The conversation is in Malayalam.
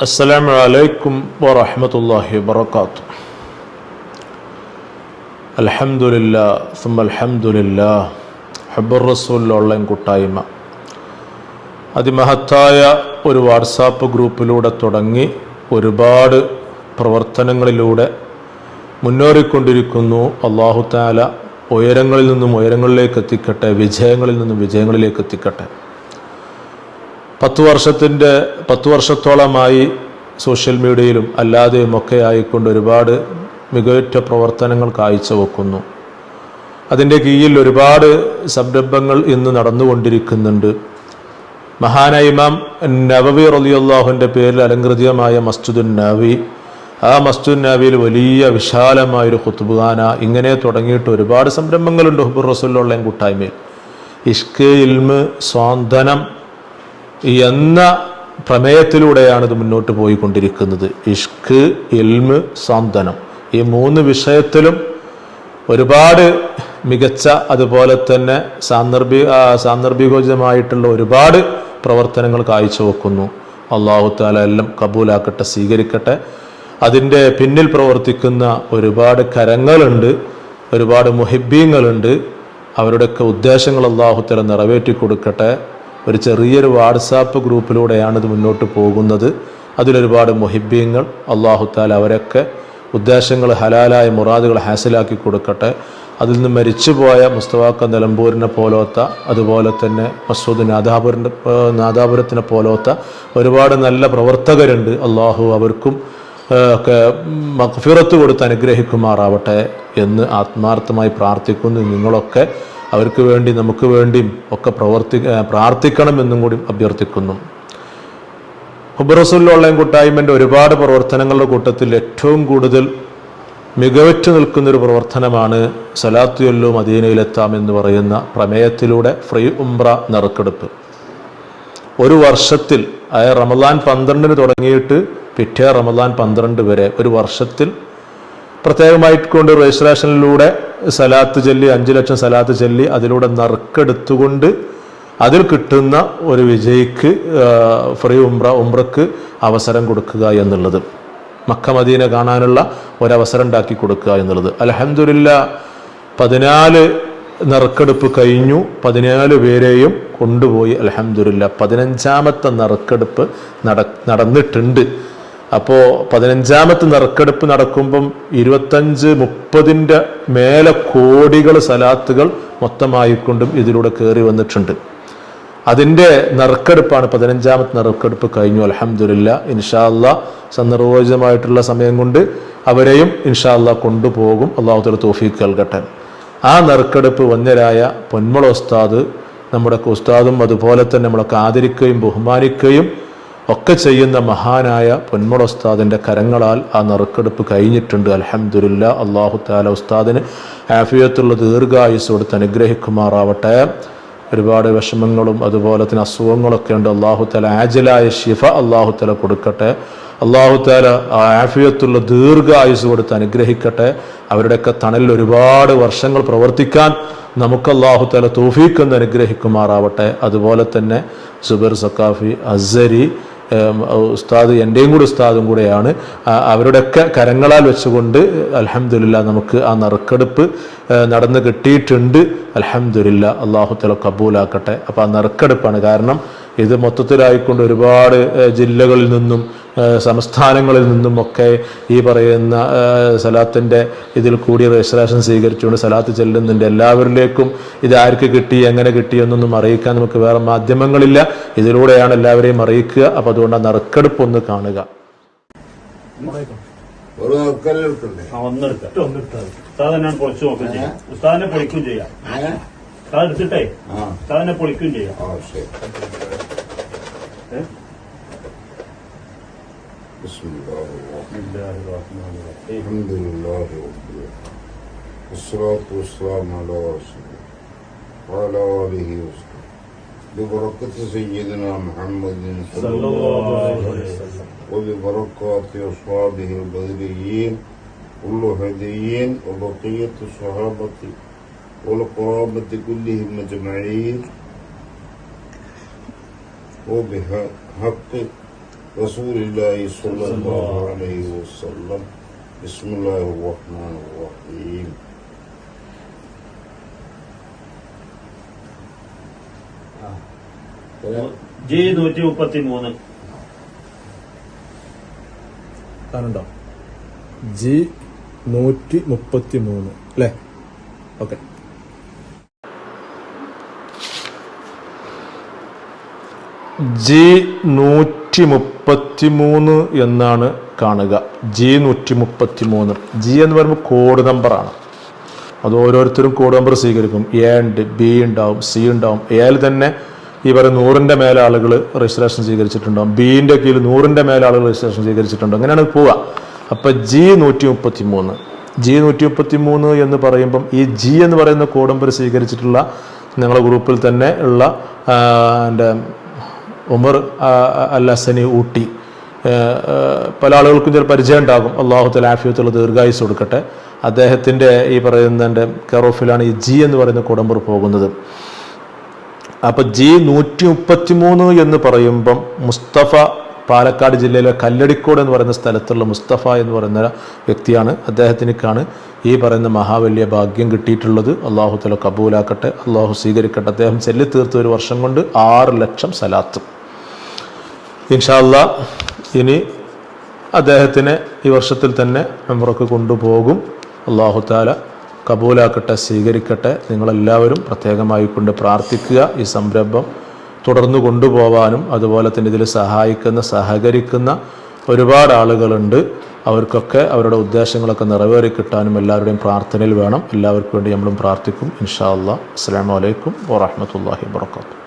السلام عليكم ورحمة الله وبركاته الحمد لله ثم الحمد لله ഹബ്ബർ റസൂൽ ഓൺലൈൻ കൂട്ടായ്മ അതിമഹത്തായ ഒരു വാട്സാപ്പ് ഗ്രൂപ്പിലൂടെ തുടങ്ങി ഒരുപാട് പ്രവർത്തനങ്ങളിലൂടെ മുന്നേറിക്കൊണ്ടിരിക്കുന്നു അള്ളാഹു താല ഉയരങ്ങളിൽ നിന്നും ഉയരങ്ങളിലേക്ക് എത്തിക്കട്ടെ വിജയങ്ങളിൽ നിന്നും വിജയങ്ങളിലേക്ക് എത്തിക്കട്ടെ പത്ത് വർഷത്തിന്റെ പത്ത് വർഷത്തോളമായി സോഷ്യൽ മീഡിയയിലും അല്ലാതെയും ഒക്കെ ആയിക്കൊണ്ട് ഒരുപാട് മികവുറ്റ പ്രവർത്തനങ്ങൾ കാഴ്ചവെക്കുന്നു. അതിന്റെ കീഴിൽ ഒരുപാട് സംരംഭങ്ങൾ ഇന്ന് നടന്നുകൊണ്ടിരിക്കുന്നുണ്ട്. മഹാനായ ഇമാം നവവി റലിയുള്ളാഹുവിന്റെ പേരിൽ അലങ്കൃതമായ മസ്ജിദുൻ നവി ആ മസ്ജിദ് നവിയിൽ വലിയ വിശാലമായൊരു ഖുത്തുബാന ഇങ്ങനെ തുടങ്ങിയിട്ട് ഒരുപാട് സംരംഭങ്ങളുണ്ട് ഹുബുർ റസൂലുള്ള കൂട്ടായ്മയിൽ. ഇഷ്ക് ഇൽമ് സ്വാന്തനം എന്ന പ്രമേയത്തിലൂടെയാണ് ഇത് മുന്നോട്ട് പോയിക്കൊണ്ടിരിക്കുന്നത്. ഇഷ്ക് എൽമ് സാന്ത്വനം. ഈ മൂന്ന് വിഷയത്തിലും ഒരുപാട് മികച്ച അതുപോലെ തന്നെ സാന്ദർഭിക സാന്ദർഭികോചിതമായിട്ടുള്ള ഒരുപാട് പ്രവർത്തനങ്ങൾ കാഴ്ചവെക്കുന്നു. അള്ളാഹു താല എല്ലാം കബൂലാക്കട്ടെ സ്വീകരിക്കട്ടെ. അതിന്റെ പിന്നിൽ പ്രവർത്തിക്കുന്ന ഒരുപാട് കരങ്ങളുണ്ട് ഒരുപാട് മുഹിബീങ്ങളുണ്ട് അവരുടെയൊക്കെ ഉദ്ദേശങ്ങൾ അള്ളാഹു നിറവേറ്റി കൊടുക്കട്ടെ ഒരു ചെറിയൊരു വാട്സാപ്പ് ഗ്രൂപ്പിലൂടെയാണ് ഇത് മുന്നോട്ട് പോകുന്നത്. അതിലൊരുപാട് മൊഹിബ്യങ്ങൾ അള്ളാഹു താല അവരൊക്കെ ഉദ്ദേശങ്ങൾ ഹലാലായ മുറാദുകൾ ഹാസിലാക്കി കൊടുക്കട്ടെ. അതിൽ നിന്ന് മരിച്ചുപോയ മുസ്തഫാക്ക നിലമ്പൂരിനെ പോലോത്ത അതുപോലെ തന്നെ മസൂദ് നാദാപുരന്റെ നാദാപുരത്തിനെ പോലോത്ത ഒരുപാട് നല്ല പ്രവർത്തകരുണ്ട്. അള്ളാഹു അവർക്കും ഒക്കെ മക്ഫിറത്ത് കൊടുത്ത് അനുഗ്രഹിക്കുമാറാവട്ടെ എന്ന് ആത്മാർത്ഥമായി പ്രാർത്ഥിക്കുന്നു. നിങ്ങളൊക്കെ അവർക്ക് വേണ്ടി നമുക്ക് വേണ്ടിയും ഒക്കെ പ്രവർത്തി പ്രാർത്ഥിക്കണമെന്നും കൂടി അഭ്യർത്ഥിക്കുന്നു. ഹുബറസുൽ ഓൺലൈൻ കൂട്ടായ്മന്റെ ഒരുപാട് പ്രവർത്തനങ്ങളുടെ കൂട്ടത്തിൽ ഏറ്റവും കൂടുതൽ മികവറ്റ് നിൽക്കുന്നൊരു പ്രവർത്തനമാണ് സലാത്തുയല്ലു മദീനയിലെത്താം എന്ന് പറയുന്ന പ്രമേയത്തിലൂടെ ഫ്രീ ഉംറ നറുക്കെടുപ്പ്. ഒരു വർഷത്തിൽ അതായത് റമദാൻ പന്ത്രണ്ടിന് തുടങ്ങിയിട്ട് പിറ്റേ റമദാൻ പന്ത്രണ്ട് വരെ ഒരു വർഷത്തിൽ പ്രത്യേകമായിട്ട് കൊണ്ട് രജിസ്ട്രേഷനിലൂടെ സലാത്ത് ചൊല്ലി അഞ്ച് ലക്ഷം സലാത്ത് ചൊല്ലി അതിലൂടെ നറുക്കെടുത്തുകൊണ്ട് അതിൽ കിട്ടുന്ന ഒരു വിജയിക്ക് ഫ്രീ ഉംറ ഉംറക്ക് അവസരം കൊടുക്കുക എന്നുള്ളത്. മക്ക മദീന കാണാനുള്ള ഒരവസരം ഉണ്ടാക്കി കൊടുക്കുക എന്നുള്ളത്. അലഹമില്ല പതിനാല് നറുക്കെടുപ്പ് കഴിഞ്ഞു. പതിനാല് പേരെയും കൊണ്ടുപോയി. അലഹമില്ല പതിനഞ്ചാമത്തെ നറുക്കെടുപ്പ് നട നടന്നിട്ടുണ്ട്. അപ്പോൾ പതിനഞ്ചാമത്തെ നറുക്കെടുപ്പ് നടക്കുമ്പം ഇരുപത്തഞ്ച് മുപ്പതിന്റെ മേലെ കോടികൾ സലാത്തുകൾ മൊത്തമായിക്കൊണ്ടും ഇതിലൂടെ കയറി വന്നിട്ടുണ്ട്. അതിന്റെ നറുക്കെടുപ്പാണ് പതിനഞ്ചാമത്തെ നറുക്കെടുപ്പ് കഴിഞ്ഞു. അലഹമില്ല ഇൻഷാല്ല സന്ദർഭോചിതമായിട്ടുള്ള സമയം കൊണ്ട് അവരെയും ഇൻഷാല്ല കൊണ്ടുപോകും. അള്ളാഹുത്തല തോഫീക്ക് കൽഘട്ടൻ ആ നറുക്കെടുപ്പ് വന്നരായ പൊന്മള ഉസ്താദ് നമ്മുടെ ഉസ്താദും അതുപോലെ തന്നെ നമ്മളൊക്കെ ആദരിക്കുകയും ബഹുമാനിക്കുകയും ഒക്കെ ചെയ്യുന്ന മഹാനായ പൊന്മുള ഉസ്താദിന്റെ കരങ്ങളാൽ ആ നറുക്കെടുപ്പ് കഴിഞ്ഞിട്ടുണ്ട്. അലഹമുല്ല അള്ളാഹു താല ഉസ്താദിന് ആഫിയത്തുള്ള ദീർഘായുസ് കൊടുത്ത് അനുഗ്രഹിക്കുമാറാവട്ടെ. ഒരുപാട് വിഷമങ്ങളും അതുപോലെ തന്നെ അസുഖങ്ങളൊക്കെ ഉണ്ട്. അള്ളാഹു താല ആജലായ ഷിഫ അള്ളാഹു താല കൊടുക്കട്ടെ. അള്ളാഹു താല ആഫിയത്തുള്ള ദീർഘായുസ് കൊടുത്ത് അനുഗ്രഹിക്കട്ടെ. അവരുടെയൊക്കെ തണലിൽ ഒരുപാട് വർഷങ്ങൾ പ്രവർത്തിക്കാൻ നമുക്ക് അള്ളാഹു താല തോഫീക്കെന്ന് അനുഗ്രഹിക്കുമാറാവട്ടെ. അതുപോലെ തന്നെ സുബർ സക്കാഫി അസരി ഉസ്താദ് എന്റെയും കൂടെ ഉസ്താദും കൂടെയാണ്. അവരുടെയൊക്കെ കരങ്ങളാൽ വെച്ചുകൊണ്ട് അലഹമില്ല നമുക്ക് ആ നറുക്കെടുപ്പ് നടന്നു കിട്ടിയിട്ടുണ്ട്. അലഹമില്ല അള്ളാഹു തല കബൂലാക്കട്ടെ. അപ്പോൾ ആ നറുക്കെടുപ്പാണ് കാരണം ഇത് മൊത്തത്തിലായിക്കൊണ്ട് ഒരുപാട് ജില്ലകളിൽ നിന്നും സംസ്ഥാനങ്ങളിൽ നിന്നുമൊക്കെ ഈ പറയുന്ന സലാത്തിന്റെ ഇതിൽ കൂടി രജിസ്ട്രേഷൻ സ്വീകരിച്ചുകൊണ്ട് സലാത്ത് ചെല്ലുന്നുണ്ട്. എല്ലാവരിലേക്കും ഇത് ആർക്ക് കിട്ടി എങ്ങനെ കിട്ടി എന്നൊന്നും അറിയിക്കാൻ നമുക്ക് വേറെ മാധ്യമങ്ങളില്ല. ഇതിലൂടെയാണ് എല്ലാവരെയും അറിയിക്കുക. അപ്പോൾ അതുകൊണ്ട് ആ നറുക്കെടുപ്പ് ഒന്ന് കാണുക ഒരു പൊളിച്ചു നോക്കുകയും ചെയ്യാം. ഉസ്താദിനെ പൊളിക്കുകയും ചെയ്യാം. ഉസ്താദിനെ പൊളിക്കുകയും ചെയ്യാം. ശരി. ഏ? بسم الله الرحمن الرحيم الحمد لله رب العالمين والصلاة والسلام على رسول الله وعلى آله وصحبه ببركة سيدنا محمد صلى الله عليه وسلم. وببركات أصحابه البدريين والهديين وبقية الصحابة والقرابة كلهم أجمعين وبحق رسول الله صلى الله عليه وسلم بسم الله الرحمن الرحيم ജി നൂറ്റി മുപ്പത്തി മൂന്ന് കാണുണ്ടോ ജി നൂറ്റി മുപ്പത്തി മൂന്ന് അല്ലേ ഓക്കെ ജി നൂറ്റി മുപ്പത്തി മൂന്ന് എന്നാണ് കാണുക. ജി നൂറ്റി മുപ്പത്തി മൂന്ന് ജി എന്ന് പറയുമ്പോൾ കോഡ് നമ്പറാണ് അത് ഓരോരുത്തരും കോഡ് നമ്പർ സ്വീകരിക്കും. എ ഉണ്ട് ബി ഉണ്ടാവും സി ഉണ്ടാവും. എയിൽ തന്നെ ഈ പറയുന്ന നൂറിന്റെ മേലെ ആളുകൾ രജിസ്ട്രേഷൻ സ്വീകരിച്ചിട്ടുണ്ടാവും. ബിന്റെ കീഴിൽ നൂറിന്റെ മേലെ ആളുകൾ രജിസ്ട്രേഷൻ സ്വീകരിച്ചിട്ടുണ്ടോ. അങ്ങനെയാണ് പോവുക. അപ്പം ജി നൂറ്റി മുപ്പത്തി മൂന്ന് ജി നൂറ്റി മുപ്പത്തി മൂന്ന് എന്ന് പറയുമ്പം ഈ ജി എന്ന് പറയുന്ന കോഡ് നമ്പർ സ്വീകരിച്ചിട്ടുള്ള ഞങ്ങളുടെ ഗ്രൂപ്പിൽ തന്നെ ഉള്ള എന്റെ ഉമർ അല്ലാസനെ ഊട്ടി. പല ആളുകൾക്കും ചില പരിചയം ഉണ്ടാകും. അള്ളാഹുത്തല ആഫിയത്തുള്ള ദീർഘായുസ് കൊടുക്കട്ടെ. അദ്ദേഹത്തിന്റെ ഈ പറയുന്നതിന്റെ കെറോഫിലാണ് ഈ ജി എന്ന് പറയുന്ന കുടമ്പർ പോകുന്നത്. അപ്പോൾ ജി നൂറ്റി മുപ്പത്തി മൂന്ന് എന്ന് പറയുമ്പം മുസ്തഫ പാലക്കാട് ജില്ലയിലെ കല്ലടിക്കോട് എന്ന് പറയുന്ന സ്ഥലത്തുള്ള മുസ്തഫ എന്ന് പറയുന്ന വ്യക്തിയാണ്. അദ്ദേഹത്തിനേക്കാണ് ഈ പറയുന്ന മഹാവല്യ ഭാഗ്യം കിട്ടിയിട്ടുള്ളത്. അള്ളാഹു തല കബൂലാക്കട്ടെ. അള്ളാഹു സ്വീകരിക്കട്ടെ. അദ്ദേഹം ചെല്ലി തീർത്ത ഒരു വർഷം കൊണ്ട് ആറ് ലക്ഷം സലാത്ത്. ഇൻഷാല്ല ഇനി അദ്ദേഹത്തിനെ ഈ വർഷത്തിൽ തന്നെ മെമ്പറൊക്കെ കൊണ്ടുപോകും. അള്ളാഹു താല കബൂലാക്കട്ടെ സ്വീകരിക്കട്ടെ. നിങ്ങളെല്ലാവരും പ്രത്യേകമായി കൊണ്ട് പ്രാർത്ഥിക്കുക. ഈ സംരംഭം തുടർന്ന് കൊണ്ടുപോവാനും അതുപോലെ തന്നെ ഇതിൽ സഹായിക്കുന്ന സഹകരിക്കുന്ന ഒരുപാട് ആളുകളുണ്ട്. അവർക്കൊക്കെ അവരുടെ ഉദ്ദേശങ്ങളൊക്കെ നിറവേറി കിട്ടാനും എല്ലാവരുടെയും പ്രാർത്ഥനയിൽ വേണം. എല്ലാവർക്കും വേണ്ടി നമ്മളും പ്രാർത്ഥിക്കും. ഇൻഷാ അല്ലാ അസ്സാം വലൈക്കും വാഹമത്തല്ലാഹി വാത്തു